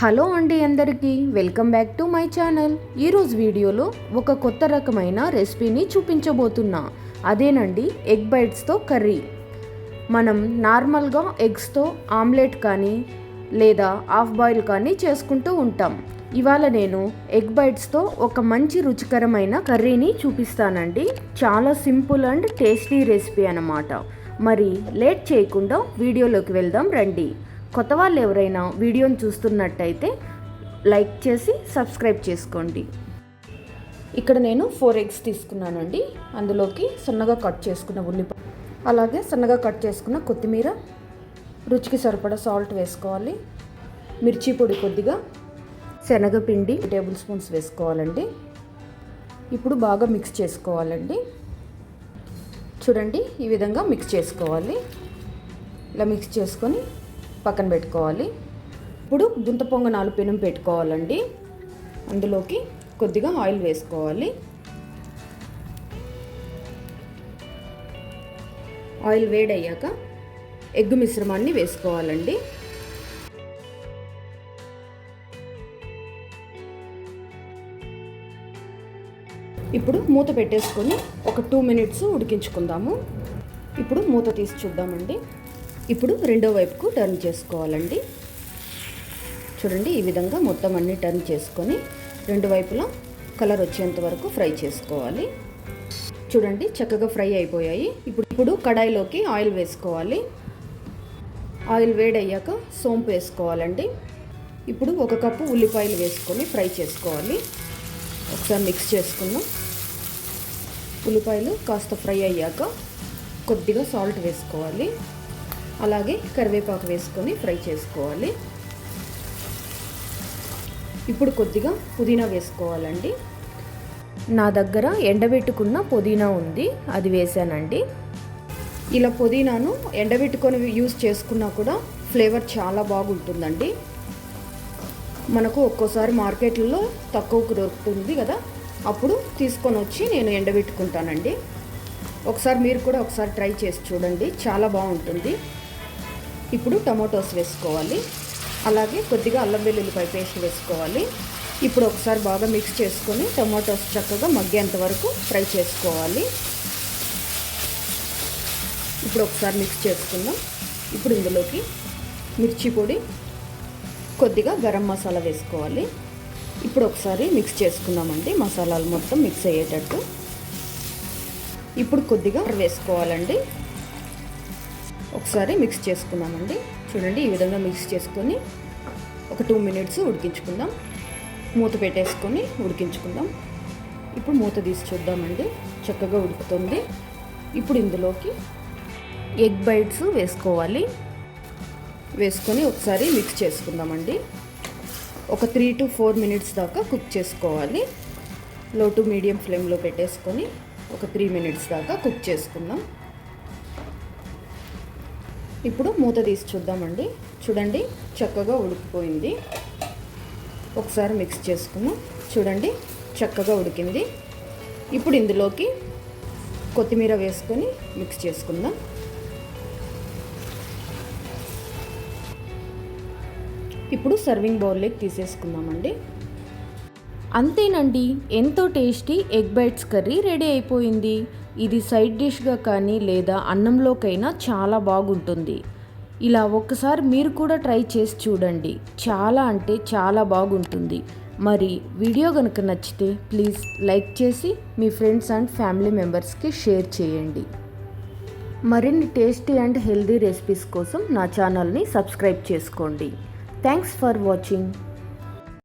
Hello అండి అందరికీ welcome back to my channel. ఈరోజు వీడియోలో ఒక కొత్త రకమైన రెసిపీని చూపించబోతున్నా. అదేనండి ఎగ్ బైట్స్తో కర్రీ. మనం నార్మల్గా ఎగ్స్తో ఆమ్లెట్ కానీ లేదా హాఫ్ బాయిల్ కానీ చేసుకుంటూ ఉంటాం. ఇవాళ నేను ఎగ్ బైట్స్తో ఒక మంచి రుచికరమైన కర్రీని చూపిస్తానండి. చాలా సింపుల్ అండ్ టేస్టీ రెసిపీ అన్నమాట. మరి లేట్ చేయకుండా వీడియోలోకి వెళ్దాం రండి. కొత్త వాళ్ళు ఎవరైనా వీడియోని చూస్తున్నట్టయితే లైక్ చేసి సబ్స్క్రైబ్ చేసుకోండి. ఇక్కడ నేను ఫోర్ ఎగ్స్ తీసుకున్నానండి. అందులోకి సన్నగా కట్ చేసుకున్న ఉల్లిపాయ అలాగే సన్నగా కట్ చేసుకున్న కొత్తిమీర రుచికి సరిపడా సాల్ట్ వేసుకోవాలి. మిర్చి పొడి కొద్దిగా శనగపిండి టేబుల్ స్పూన్స్ వేసుకోవాలండి. ఇప్పుడు బాగా మిక్స్ చేసుకోవాలండి. చూడండి ఈ విధంగా మిక్స్ చేసుకోవాలి. ఇలా మిక్స్ చేసుకొని పక్కన పెట్టుకోవాలి. ఇప్పుడు గుంత పొంగనాలు పెనం పెట్టుకోవాలండి. అందులోకి కొద్దిగా ఆయిల్ వేసుకోవాలి. ఆయిల్ వేడయ్యాక ఎగ్ మిశ్రమాన్ని వేసుకోవాలండి. ఇప్పుడు మూత పెట్టేసుకొని ఒక టూ మినిట్స్ ఉడికించుకుందాము. ఇప్పుడు మూత తీసి చూద్దామండి. ఇప్పుడు రెండో వైపుకు టర్న్ చేసుకోవాలండి. చూడండి ఈ విధంగా మొత్తం అన్ని టర్న్ చేసుకొని రెండు వైపులా కలర్ వచ్చేంత వరకు ఫ్రై చేసుకోవాలి. చూడండి చక్కగా ఫ్రై అయిపోయాయి. ఇప్పుడు ఇప్పుడు కడాయిలోకి ఆయిల్ వేసుకోవాలి. ఆయిల్ వేడయ్యాక సోంపు వేసుకోవాలండి. ఇప్పుడు ఒక కప్పు ఉల్లిపాయలు వేసుకొని ఫ్రై చేసుకోవాలి. ఒకసారి మిక్స్ చేసుకుందాం. ఉల్లిపాయలు కాస్త ఫ్రై అయ్యాక కొద్దిగా సాల్ట్ వేసుకోవాలి. అలాగే కరివేపాకు వేసుకొని ఫ్రై చేసుకోవాలి. ఇప్పుడు కొద్దిగా పుదీనా వేసుకోవాలండి. నా దగ్గర ఎండబెట్టుకున్న పుదీనా ఉంది అది వేసానండి. ఇలా పుదీనాను ఎండబెట్టుకొని యూజ్ చేసుకున్నా కూడా ఫ్లేవర్ చాలా బాగుంటుందండి. మనకు ఒక్కోసారి మార్కెట్లో తక్కువకు దొరుకుతుంది కదా అప్పుడు తీసుకొని వచ్చి నేను ఎండబెట్టుకుంటానండి. ఒకసారి మీరు కూడా ఒకసారి ట్రై చేసి చూడండి చాలా బాగుంటుంది. ఇప్పుడు టమాటోస్ వేసుకోవాలి. అలాగే కొద్దిగా అల్లం వెల్లుల్లిపాయ పేస్ట్ వేసుకోవాలి. ఇప్పుడు ఒకసారి బాగా మిక్స్ చేసుకొని టమాటోస్ చక్కగా మగ్గేంత వరకు ఫ్రై చేసుకోవాలి. ఇప్పుడు ఒకసారి మిక్స్ చేసుకుందాం. ఇప్పుడు ఇందులోకి మిర్చి పొడి కొద్దిగా గరం మసాలా వేసుకోవాలి. ఇప్పుడు ఒకసారి మిక్స్ చేసుకుందామండి. మసాలాలు మొత్తం మిక్స్ అయ్యేటట్టు. ఇప్పుడు కొద్దిగా వేసుకోవాలండి. ఒకసారి మిక్స్ చేసుకున్నామండి చూడండి ఈ విధంగా మిక్స్ చేసుకొని ఒక టూ మినిట్స్ ఉడికించుకుందాం. మూత పెట్టేసుకొని ఉడికించుకుందాం. ఇప్పుడు మూత తీసి చూద్దామండి. చక్కగా ఉడుకుతుంది. ఇప్పుడు ఇందులోకి ఎగ్ బైట్స్ వేసుకోవాలి. వేసుకొని ఒకసారి మిక్స్ చేసుకుందామండి. ఒక త్రీ టు ఫోర్ మినిట్స్ దాకా కుక్ చేసుకోవాలి. లో టు మీడియం ఫ్లేమ్లో పెట్టేసుకొని ఒక త్రీ మినిట్స్ దాకా కుక్ చేసుకుందాం. ఇప్పుడు మూత తీసి చూద్దామండి. చూడండి చక్కగా ఉడికిపోయింది. ఒకసారి మిక్స్ చేసుకుందాం. చూడండి చక్కగా ఉడికింది. ఇప్పుడు ఇందులోకి కొత్తిమీర వేసుకొని మిక్స్ చేసుకుందాం. ఇప్పుడు సర్వింగ్ బౌల్లోకి తీసేసుకుందామండి. అంతేనండి ఎంతో tasty egg bites curry ready అయిపోయింది. ఇది సైడ్ డిష్గా కానీ లేదా అన్నంలోకైనా చాలా బాగుంటుంది. ఇలా ఒక్కసారి మీరు కూడా ట్రై చేసి చూడండి. చాలా అంటే చాలా బాగుంటుంది. మరి వీడియో కనుక నచ్చితే ప్లీజ్ లైక్ చేసి మీ ఫ్రెండ్స్ అండ్ ఫ్యామిలీ మెంబర్స్కి షేర్ చేయండి. మరిన్ని టేస్టీ అండ్ హెల్దీ రెసిపీస్ కోసం నా ఛానల్ని సబ్స్క్రైబ్ చేసుకోండి. Thanks for watching.